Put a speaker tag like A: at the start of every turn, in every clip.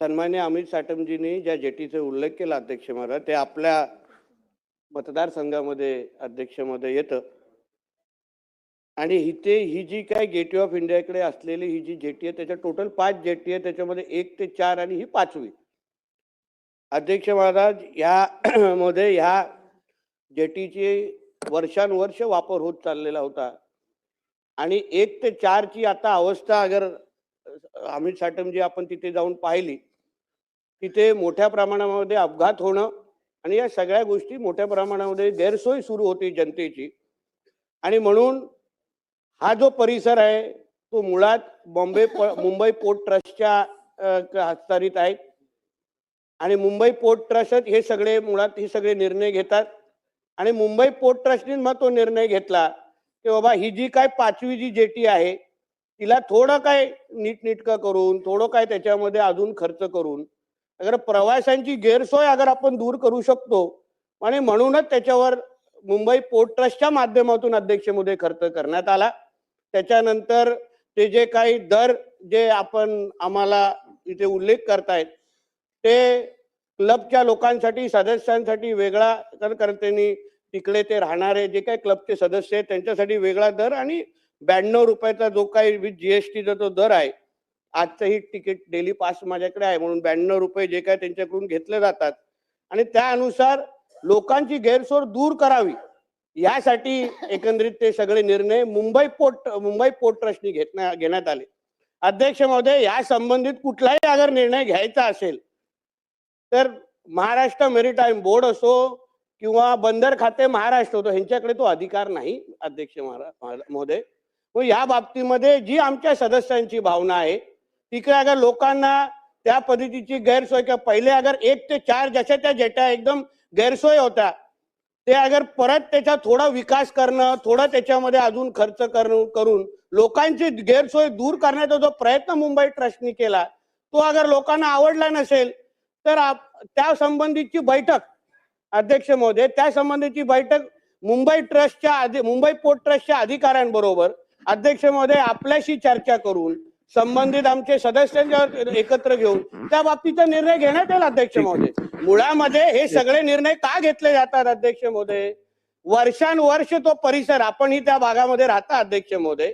A: सन्मान्य अमित साटमजींनी ज्या जेटीचा उल्लेख केला अध्यक्ष महाराज ते आपल्या मतदारसंघामध्ये अध्यक्षमध्ये येतं. आणि इथे ही जी काय गेटवे ऑफ इंडियाकडे असलेली ही जी जेटी आहे त्याच्या टोटल पाच जेटी आहे त्याच्यामध्ये एक ते चार आणि ही पाचवी. अध्यक्ष महाराज ह्या मध्ये ह्या जेटीची वर्षानुवर्ष वापर होत चाललेला होता. आणि एक ते चारची आता अवस्था अगर अमित साटमजी आपण तिथे जाऊन पाहिली तिथे मोठ्या प्रमाणामध्ये अपघात होणं आणि या सगळ्या गोष्टी मोठ्या प्रमाणामध्ये गैरसोय सुरू होती जनतेची. आणि म्हणून हा जो परिसर आहे तो मुळात बॉम्बे मुंबई पोर्ट ट्रस्टच्या हस्तारित आहे. आणि मुंबई पोर्ट ट्रस्टच हे सगळे मुळात हे सगळे निर्णय घेतात. आणि मुंबई पोर्ट ट्रस्टने मग तो निर्णय घेतला की बाबा ही जी काय पाचवी जी जेटी आहे तिला थोडं काय नीटनीटकं करून थोडं काय त्याच्यामध्ये अजून खर्च करून अगर प्रवाशांची गैरसोय अगर आपण दूर करू शकतो आणि म्हणूनच त्याच्यावर मुंबई पोर्ट ट्रस्टच्या माध्यमातून अध्यक्ष खर्च करण्यात आला. त्याच्यानंतर ते जे काही दर जे आपण आम्हाला इथे उल्लेख करतायत ते क्लबच्या लोकांसाठी सदस्यांसाठी वेगळा तर कारण त्यांनी तिकडे ते राहणारे जे काही क्लबचे सदस्य आहेत त्यांच्यासाठी वेगळा दर आणि ब्याण्णव रुपयाचा जो काही विथ टीचा जो दर आहे आजचंही तिकीट डेली पास माझ्याकडे आहे म्हणून ब्याण्णव रुपये जे काय त्यांच्याकडून घेतले जातात. आणि त्यानुसार लोकांची गैरसोय दूर करावी. यासाठी एकंदरीत ते सगळे निर्णय मुंबई पोर्ट मुंबई पोर्ट ट्रस्टनी घेतण्या घेण्यात आले. अध्यक्ष महोदय या संबंधित कुठलाही अगर निर्णय घ्यायचा असेल तर महाराष्ट्र मेरीटाईम बोर्ड असो किंवा बंदर खाते महाराष्ट्र होतो ह्यांच्याकडे तो अधिकार नाही अध्यक्ष महोदय. मग या बाबतीमध्ये जी आमच्या सदस्यांची भावना आहे तिकडे अगर लोकांना त्या पद्धतीची गैरसोय किंवा पहिले अगर एक ते चार जशा त्या जेट्या एकदम गैरसोय होत्या ते अगर परत त्याचा थोडा विकास करणं थोडा त्याच्यामध्ये अजून खर्च करणं करून लोकांची गैरसोय दूर करण्याचा जो प्रयत्न मुंबई ट्रस्टनी केला तो अगर लोकांना आवडला नसेल तर त्या संबंधीची बैठक अध्यक्ष महोदय त्या संबंधीची बैठक मुंबई ट्रस्टच्या मुंबई पोर्ट ट्रस्टच्या अधिकाऱ्यांबरोबर अध्यक्ष महोदय आपल्याशी चर्चा करून संबंधित आमचे सदस्यांच्या एकत्र घेऊन त्या बाबतीचा निर्णय घेण्यात येईल अध्यक्ष महोदय. मुळामध्ये हे सगळे निर्णय का घेतले जातात अध्यक्ष महोदय? वर्षानुवर्ष तो परिसर आपणही त्या भागामध्ये राहता अध्यक्ष महोदय.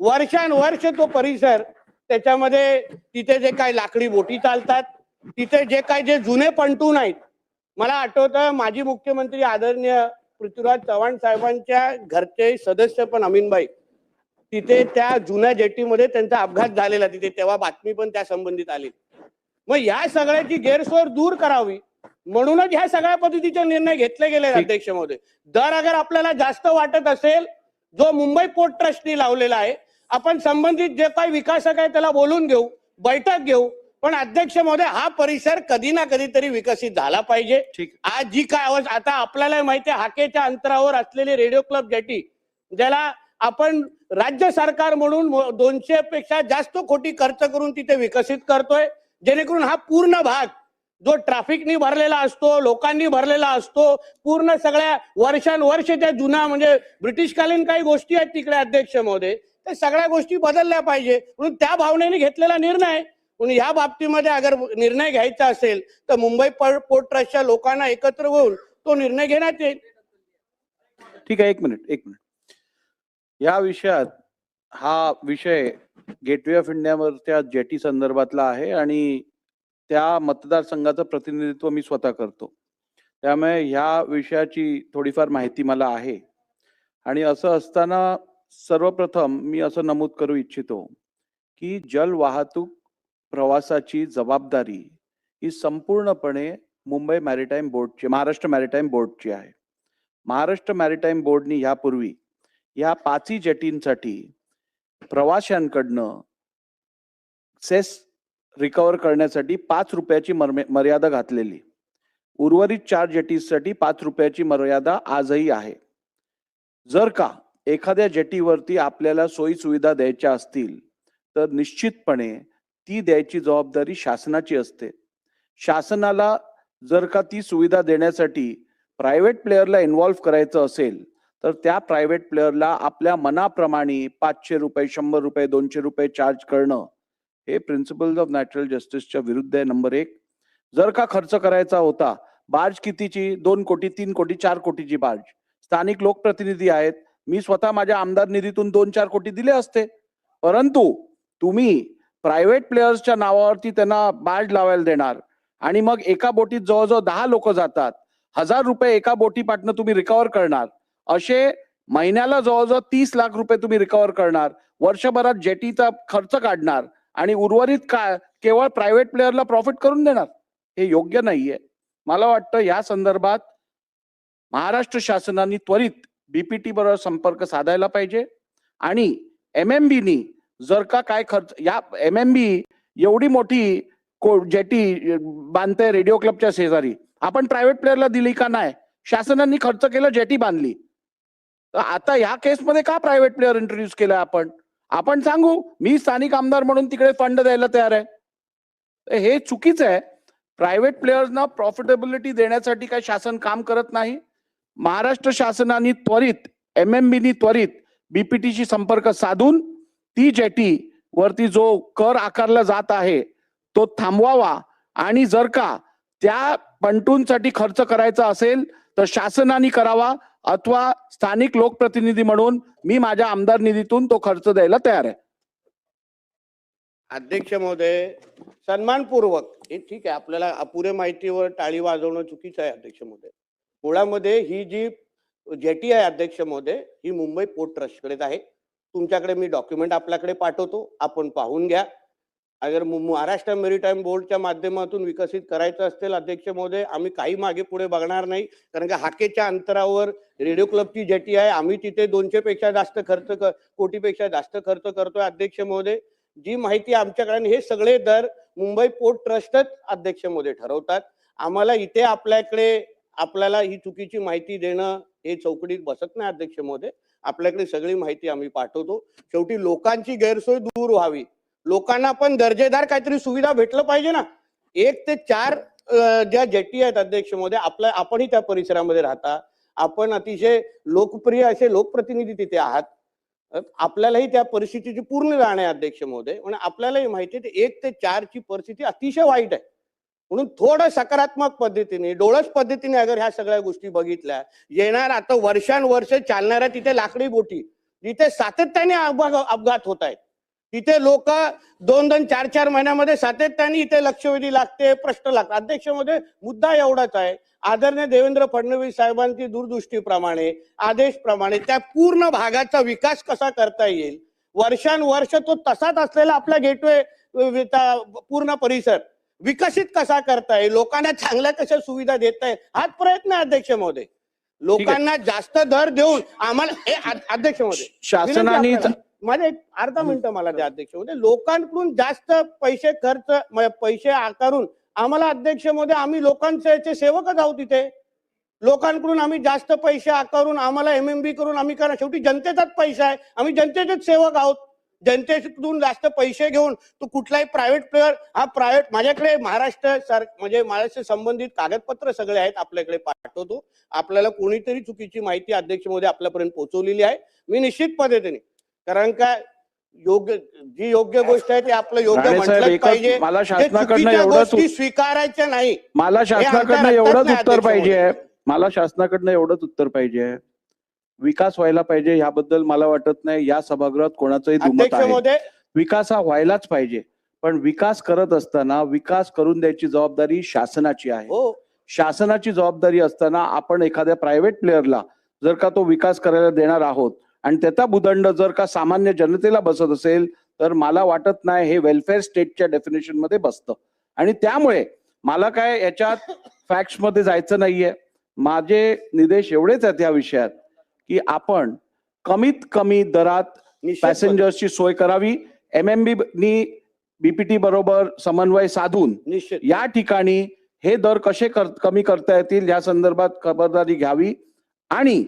A: वर्षानुवर्ष तो परिसर त्याच्यामध्ये तिथे जे काही लाकडी बोटी चालतात तिथे जे काही जे जुने पंटून आहेत मला आठवतं माजी मुख्यमंत्री आदरणीय पृथ्वीराज चव्हाण साहेबांच्या घरचे सदस्य पण अमीनबाई. तिथे त्या जुन्या जेटीमध्ये त्यांचा अपघात झालेला तिथे तेव्हा बातमी पण त्या संबंधित आली. मग या सगळ्याची गैरसोय दूर करावी म्हणूनच ह्या सगळ्या पद्धतीचे निर्णय घेतले गेले. अध्यक्ष महोदय. दर अगर आपल्याला जास्त वाटत असेल जो मुंबई पोर्ट ट्रस्टनी लावलेला आहे आपण संबंधित जे काही विकासक आहे त्याला बोलून घेऊ बैठक घेऊ पण अध्यक्ष महोदय हा परिसर कधी ना कधीतरी विकसित झाला पाहिजे. आज जी काय अवस्था आता आपल्याला माहिती आहे हाकेच्या अंतरावर असलेली रेडिओ क्लब जेटी ज्याला आपण राज्य सरकार म्हणून दोनशे पेक्षा जास्त खोटी खर्च करून तिथे विकसित करतोय. जेणेकरून हा पूर्ण भाग जो ट्रॅफिकनी भरलेला असतो लोकांनी भरलेला असतो पूर्ण सगळ्या वर्षानुवर्ष त्या जुना म्हणजे ब्रिटिशकालीन काही गोष्टी आहेत तिकडे अध्यक्ष महोदय. त्या सगळ्या गोष्टी बदलल्या पाहिजे. म्हणून त्या भावनेने घेतलेला निर्णय. म्हणून ह्या बाबतीमध्ये अगर निर्णय घ्यायचा असेल तर मुंबई पोर्ट ट्रस्टच्या लोकांना एकत्र होऊन तो निर्णय घेण्यात येईल.
B: ठीक आहे एक मिनिट एक मिनिट. या विषयात हा विषय गेटवे ऑफ इंडियावरच्या जेटी संदर्भातला आहे आणि त्या मतदारसंघाचं प्रतिनिधित्व मी स्वतः करतो. त्यामुळे ह्या विषयाची थोडीफार माहिती मला आहे. आणि असं असताना सर्वप्रथम मी असं नमूद करू इच्छितो की जल वाहतूक प्रवासाची जबाबदारी ही संपूर्णपणे मुंबई मॅरिटाईम बोर्डची महाराष्ट्र मॅरिटाईम बोर्डची आहे. महाराष्ट्र मॅरिटाईम बोर्डनी यापूर्वी या पाचही जेटींसाठी प्रवाशांकडनं सेस रिकवर करण्यासाठी पाच रुपयाची मर्यादा घातलेली. उर्वरित चार जेटीसाठी पाच रुपयाची मर्यादा आजही आहे. जर का एखाद्या जेटीवरती आपल्याला सोयी सुविधा द्यायच्या असतील तर निश्चितपणे ती द्यायची जबाबदारी शासनाची असते. शासनाला जर का ती सुविधा देण्यासाठी प्रायव्हेट प्लेअरला इन्व्हॉल्व्ह करायचं असेल तर त्या प्रायव्हेट प्लेअरला आपल्या मनाप्रमाणे पाचशे रुपये शंभर रुपये दोनशे रुपये चार्ज करणं हे प्रिन्सिपल्स ऑफ नॅचरल जस्टिसच्या विरुद्ध आहे नंबर एक. जर का खर्च करायचा होता बार्ज कितीची? दोन कोटी तीन कोटी चार कोटीची बार्ज स्थानिक लोकप्रतिनिधी आहेत. मी स्वतः माझ्या आमदार निधीतून दोन चार कोटी दिले असते. परंतु तुम्ही प्रायव्हेट प्लेयर्सच्या नावावरती त्यांना बार्ज लावायला देणार. आणि मग एका बोटीत जवळजवळ दहा लोक जातात. हजार रुपये एका बोटी पाटणं तुम्ही रिकव्हर करणार. असे महिन्याला जवळजवळ तीस लाख रुपये तुम्ही रिकव्हर करणार. वर्षभरात जेटीचा खर्च काढणार आणि उर्वरित का केवळ प्रायव्हेट प्लेअरला प्रॉफिट करून देणार. हे योग्य नाहीये. मला वाटतं या संदर्भात महाराष्ट्र शासनाने त्वरित बीपीटी बरोबर संपर्क साधायला पाहिजे. आणि एम एम बीनी जर का काय खर्च या एम एम बी एवढी मोठी को- जेटी बांधते रेडिओ क्लबच्या शेजारी. आपण प्रायव्हेट प्लेअरला दिली का नाही? शासनाने खर्च केलं जेटी बांधली. आता ह्या केसमध्ये का प्रायव्हेट प्लेअर इंट्रोड्यूस केला आपण? आपण सांगू मी स्थानिक आमदार म्हणून तिकडे फंड द्यायला तयार आहे. हे चुकीचं आहे. प्रायव्हेट प्लेयर्सना प्रॉफिटेबिलिटी देण्यासाठी काय शासन काम करत नाही. महाराष्ट्र शासनाने त्वरित एम एम बीनी त्वरित बीपीटीशी संपर्क साधून ती जेटी वरती जो कर आकारला जात आहे तो थांबवावा. आणि जर का त्या पंटूंसाठी खर्च करायचा असेल तर शासनाने करावा. अथवा स्थानिक लोकप्रतिनिधी म्हणून मी माझ्या आमदार निधीतून तो खर्च द्यायला तयार आहे.
A: अध्यक्ष महोदय सन्मानपूर्वक हे ठीक आहे आपल्याला अपुरे माहितीवर टाळी वाजवणं चुकीचं आहे अध्यक्ष महोदय. मुळामध्ये ही जी जेटी आहे अध्यक्ष महोदय ही मुंबई पोर्ट ट्रस्टकडेच आहे. तुमच्याकडे मी डॉक्युमेंट आपल्याकडे पाठवतो आपण पाहून घ्या. अगर महाराष्ट्र मेरीटाईम बोर्डच्या माध्यमातून विकसित करायचं असेल अध्यक्ष महोदय आम्ही काही मागे पुढे बघणार नाही. कारण का हाकेच्या अंतरावर रेडिओ क्लबची जेटी आहे. आम्ही तिथे दोनशे पेक्षा जास्त खर्च कर कोटीपेक्षा जास्त खर्च करतोय अध्यक्ष महोदय. जी माहिती आमच्याकडे हे सगळे दर मुंबई पोर्ट ट्रस्टच अध्यक्ष महोदय ठरवतात. आम्हाला इथे आपल्याकडे आपल्याला ही चुकीची माहिती देणं हे चौकडीत बसत नाही अध्यक्ष महोदय. आपल्याकडे सगळी माहिती आम्ही पाठवतो. शेवटी लोकांची गैरसोय दूर व्हावी. लोकांना पण दर्जेदार काहीतरी सुविधा भेटलं पाहिजे ना. एक ते चार ज्या जेटी आहेत अध्यक्ष महोदय आपल्या आपणही त्या परिसरामध्ये राहता. आपण अतिशय लोकप्रिय असे लोकप्रतिनिधी तिथे आहात. आपल्यालाही त्या परिस्थितीची पूर्ण जाण आहे अध्यक्ष महोदय. म्हणून आपल्यालाही माहिती आहे एक ते चारची परिस्थिती अतिशय वाईट आहे. म्हणून थोडं सकारात्मक पद्धतीने डोळस पद्धतीने अगर ह्या सगळ्या गोष्टी बघितल्या येणार आता वर्षानुवर्ष चालणाऱ्या तिथे लाकडी बोटी जिथे सातत्याने अपघात होत आहेत. तिथे लोक दोन दोन चार चार महिन्यामध्ये सातत्याने इथे लक्षवेधी लागते प्रश्न लागतात. अध्यक्ष महोदय मुद्दा एवढाच आहे. आदरणीय देवेंद्र फडणवीस साहेबांची दूरदृष्टीप्रमाणे आदेशप्रमाणे त्या पूर्ण भागाचा विकास कसा करता येईल? वर्षानुवर्ष तो तसाच असलेला आपला गेटवे पूर्ण परिसर विकसित कसा करता येईल? लोकांना चांगल्या कशा सुविधा देता येईल? हाच प्रयत्न आहे अध्यक्ष महोदय. लोकांना जास्त दर देऊन आम्हाला हे अध्यक्ष महोदय.
B: शासनाने.
A: माझे एक अर्धा मिनिट मला द्या अध्यक्ष महोदय लोकांकडून जास्त पैसे खर्च पैसे आकारून आम्हाला अध्यक्ष महोदय आम्ही लोकांचे सेवकच आहोत तिथे लोकांकडून आम्ही जास्त पैसे आकारून आम्हाला एमएमबी करून आम्ही करा. शेवटी जनतेचाच पैसा आहे. आम्ही जनतेचेच सेवक आहोत. जनतेकडून जास्त पैसे घेऊन तो कुठलाही प्रायव्हेट प्लेअर हा प्रायव्हेट माझ्याकडे महाराष्ट्र सर म्हणजे महाराष्ट्र संबंधित कागदपत्र सगळे आहेत आपल्याकडे पाठवतो. आपल्याला कोणीतरी चुकीची माहिती अध्यक्षमध्ये आपल्यापर्यंत पोहोचवलेली आहे. मी निश्चित पद्धतीने कारण का योग्य जी योग्य गोष्ट आहे ती आपलं योग्य
B: राणे साहेब
A: म्हटलंच पाहिजे.
B: मला
A: जे
B: शासनाकडनं
A: चुकीच्या
B: एवढंच
A: गोष्टी स्वीकारायच्या नाही.
B: मला शासनाकडनं एवढंच
A: नाही
B: उत्तर
A: अध्यक्ष
B: पाहिजे. मला शासनाकडनं एवढंच उत्तर पाहिजे. विकास व्हायला पाहिजे ह्याबद्दल मला वाटत नाही. या सभागृहात कोणाचंही दुमत
A: अध्यक्ष
B: आहे.
A: महोदय.
B: विकास हा व्हायलाच पाहिजे. पण विकास करत असताना विकास करून द्यायची जबाबदारी शासनाची आहे.
A: हो.
B: शासनाची जबाबदारी असताना आपण एखाद्या प्रायव्हेट प्लेअरला जर का तो विकास करायला देणार आहोत आणि त्याचा भूदंड जर का सामान्य जनतेला बसत असेल तर मला वाटत नाही हे वेलफेअर स्टेटच्या डेफिनेशनमध्ये बसतं. आणि त्यामुळे मला काय याच्यात फॅक्ट्समध्ये जायचं नाहीये. माझे निर्देश एवढेच आहेत या विषयात की आपण कमीत कमी दरात पॅसेंजर्सची सोय करावी. एम एम नी बीपीटी बरोबर समन्वय साधून या ठिकाणी हे दर कसे कर, कमी करता येतील या संदर्भात खबरदारी घ्यावी. आणि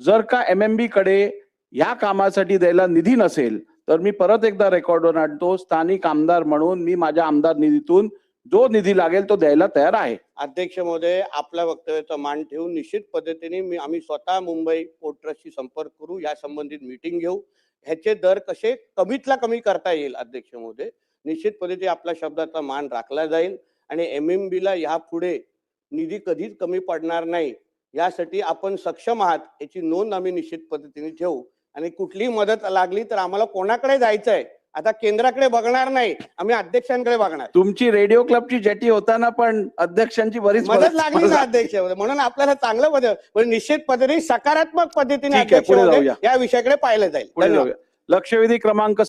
B: जर का एम एम बी कडे या कामासाठी द्यायला निधी नसेल तर मी परत एकदा रेकॉर्डवर आणतो स्थानिक आमदार म्हणून मी माझ्या आमदार निधीतून जो निधी लागेल तो द्यायला तयार आहे.
A: अध्यक्ष महोदय आपल्या वक्तव्याचा मान ठेवून निश्चित पद्धतीने मी आम्ही स्वतः मुंबई पोर्ट ट्रस्टशी संपर्क करू या संबंधित मीटिंग घेऊ. ह्याचे दर कसे कमीतला कमी करता येईल अध्यक्ष महोदय? निश्चित पद्धती आपल्या शब्दाचा मान राखला जाईल आणि एम एम बीला यापुढे निधी कधीच कमी पडणार नाही. यासाठी आपण सक्षम आहात याची नोंद आम्ही निश्चित पद्धतीने ठेवू. आणि कुठलीही मदत लागली तर आम्हाला कोणाकडे जायचंय? आता केंद्राकडे बघणार नाही. आम्ही अध्यक्षांकडे बघणार.
B: तुमची रेडिओ क्लबची जेटी होताना पण अध्यक्षांची बरीच
A: मदत लागली ना अध्यक्ष. म्हणून आपल्याला चांगलं मदत पण निश्चित पद्धतीने सकारात्मक पद्धतीने. या विषयाकडे पाहिलं जाईल.
B: लक्षवेधी क्रमांक